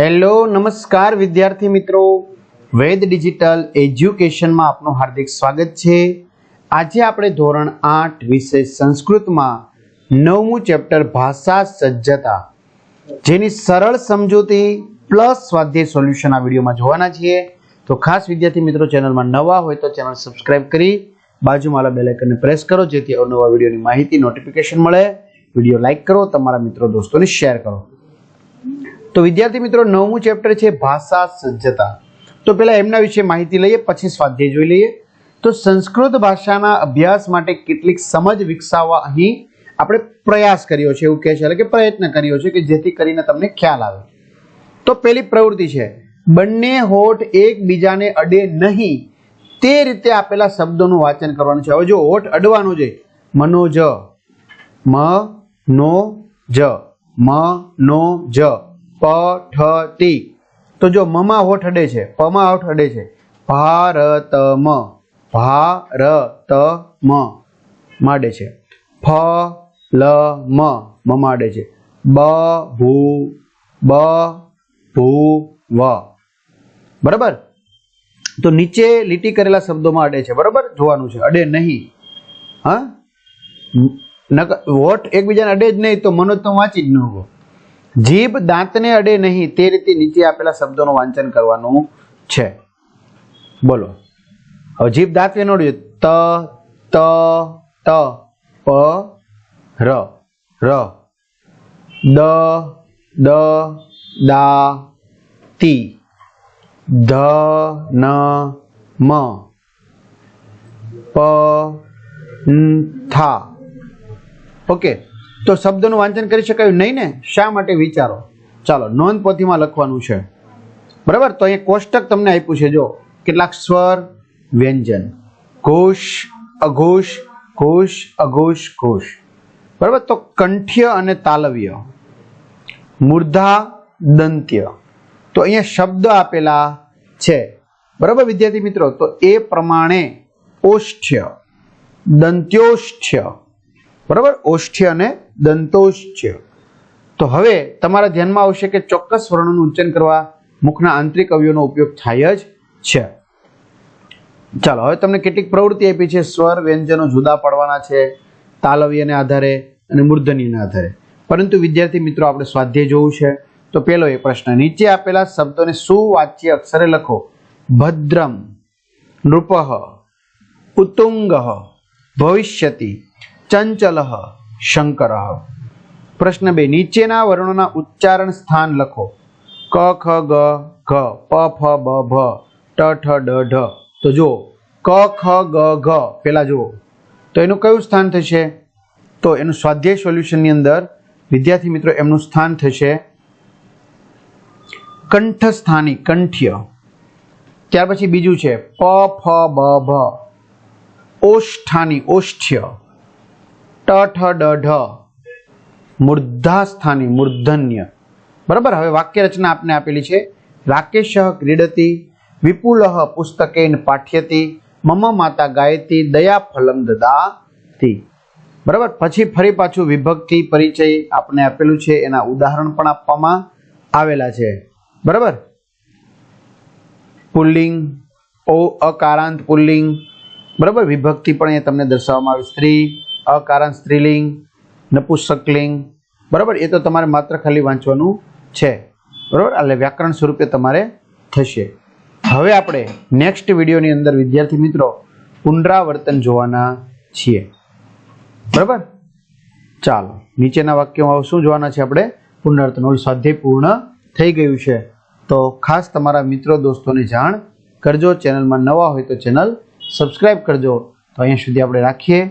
Hello નમસ્કાર વિદ્યાર્થી મિત્રો. વેદ ડિજિટલ એજ્યુકેશનમાં આપનું હાર્દિક સ્વાગત છે. આજે આપણે ધોરણ આઠ વિષય સંસ્કૃતમાં નવમું ચેપ્ટર ભાષા સજ્જતા, જેની સરળ સમજૂતી પ્લસ સ્વાધ્યાય સોલ્યુશન આ વિડીયોમાં જોવાના છીએ. તો ખાસ વિદ્યાર્થી મિત્રો, ચેનલમાં નવા હોય તો ચેનલ સબસ્ક્રાઇબ કરી બાજુમાં બેલ આઇકનને પ્રેસ કરો, જેથી અવનવા વિડીયોની માહિતી નોટિફિકેશન મળે. વીડિયો લાઇક કરો, તમારા મિત્રો, દોસ્તોને શેર કરો. તો વિદ્યાર્થી મિત્રો, નવમું ચેપ્ટર છે ભાષા સજ્જતા. તો પહેલા એમના વિશે માહિતી લઈએ, પછી સ્વાધ્યાય જોઈ લઈએ. તો સંસ્કૃત ભાષાના અભ્યાસ માટે કેટલીક સમજ વિકસાવવા અહીં આપણે પ્રયાસ કર્યો છે, એવું કહે છે. એટલે કે પ્રયત્ન કર્યો છે કે જેથી કરીને તમને ખ્યાલ આવે. તો પહેલી પ્રવૃત્તિ છે, બંને હોઠ એકબીજાને અડે નહીં. તે રીતે આપેલા શબ્દોનું વાંચન કરવાનું છે. હવે જો હોઠ અડવાનું છે, મનોજ, મ, નો, જ, મ, નો, જ. પ ઠ તો જો મમાં હોઠ અડે છે, પમાં હોઠ અડે છે ભારત મ ભારત મ માડે છે. ફ લ મ મમાડે છે. બ ભૂ બ ભૂ વ બરાબર? તો નીચે લીટી કરેલા શબ્દોમાં અડે છે, બરાબર? જોવાનું છે, અડે નહીં. હા? વોટ એકબીજાને અડે જ નહીં, તો મનોજ તો વાંચી જ ન હોવો. જીભ દાંતને અડે નહીં, તે રીતે નીચે આપેલા શબ્દોનું વાંચન કરવાનું છે. બોલો. હવે જીભ દાંત વેનો અડ્યો ત ત ત, પ, ર ર. દ દ, દા, તી. ધ, ન, મ. પ થા. ઓકે. તો શબ્દનું વાંચન કરી શકાયું નહીં ને? શા માટે વિચારો? ચાલો નોંધ પોથીમાં લખવાનું છે. બરાબર? તો અહીંયા કોષ્ટક તમને આપ્યું છે. જો, કેટલાક સ્વર, વ્યંજન. ઘોષ અઘોષ ઘોષ અઘોષ ઘોષ બરાબર? તો કંઠ્ય અને તાલવ્ય. મૂર્ધા, દંત્ય. તો અહીંયા શબ્દ આપેલા છે. બરાબર, વિદ્યાર્થી મિત્રો? તો એ પ્રમાણે ઓષ્ઠ્ય, દંત્યોષ્ઠ્ય. બરાબર? ઓષ્ઠ્ય અને દંતોષ્ઠ્ય. તો હવે તમારા ધ્યાનમાં આવશે કે ચોક્કસ વર્ણોનું ઉચ્ચારણ કરવા મુખના આંતરિક અવયવનો ઉપયોગ થાય જ છે. ચાલો, હવે તમને કેટલીક પ્રવૃત્તિ આપી છે. સ્વર, વ્યંજનો જુદા પડવાના છે, તાલવ્યને આધારે અને મૂર્ધન્યના આધારે. પરંતુ વિદ્યાર્થી મિત્રો, આપણે સ્વાધ્યાય જોવું છે. તો પેલો એ પ્રશ્ન, નીચે આપેલા શબ્દોને સુવાચ્ય અક્ષરે લખો? ભદ્રમ નૃપ ઉત્તુંગ ભવિષ્યતિ. ચંચલ શંકર પ્રશ્ન બે નીચેના વર્ણોના ઉચ્ચારણ સ્થાન લખો ક ખ ગ ઘ પ ફ બ ભ ટ ઠ ડ ઢ તો જુઓ ક ખ ગ ઘ પેલા જુઓ। તો એનું કયું સ્થાન થશે? તો એનું સ્વાધ્યાય સોલ્યુશનની અંદર વિદ્યાર્થી મિત્રો એમનું સ્થાન થશે કંઠસ્થાની, કંઠ્ય। ત્યાર પછી બીજું છે, પ, ફ, બ ભ ઓષ્ઠાની, ઓષ્ઠ્ય। ટ ઠ ઢ. મૂર્ધાસ્થાની મૂર્ધન્ય. બરાબર? હવે વાક્ય રચના આપને આપેલી છે. રાકેશ ક્રીડતી, વિપુલ પુસ્તકેન પાઠ્યતી, મમ માતા ગાયતી, દયા ફલમ દદાતી. બરાબર? પછી ફરી પાછું વિભક્તિ, પરિચય આપને આપેલું છે. એના ઉદાહરણ પણ આપવામાં આવેલા છે. બરાબર? પુલ્લિંગ, ઓ અકારાંત પુલ્લિંગ. બરાબર? વિભક્તિ પણ એ તમને દર્શાવવામાં આવે. સ્ત્રી અકારાંત સ્ત્રીલિંગ નપુસકલિંગ બરાબર? એ તો તમારે માત્ર ખાલી વાંચવાનું છે. બરાબર? એટલે વ્યાકરણ સ્વરૂપે તમારે થશે. હવે આપણે નેક્સ્ટ વિડીયોની અંદર, વિદ્યાર્થી મિત્રો, પુનરાવર્તન જોવાના છીએ. બરાબર? ચાલો, નીચેના વાક્યમાં શું જોવાના છે આપણે? પુનરાવર્તન. ઓલું સ્વાધ્યાય પૂર્ણ થઈ ગયું છે. તો ખાસ તમારા મિત્રો, દોસ્તોને જાણ કરજો. ચેનલમાં નવા હોય તો ચેનલ સબસ્ક્રાઈબ કરજો. તો અહીંયા સુધી આપણે રાખીએ.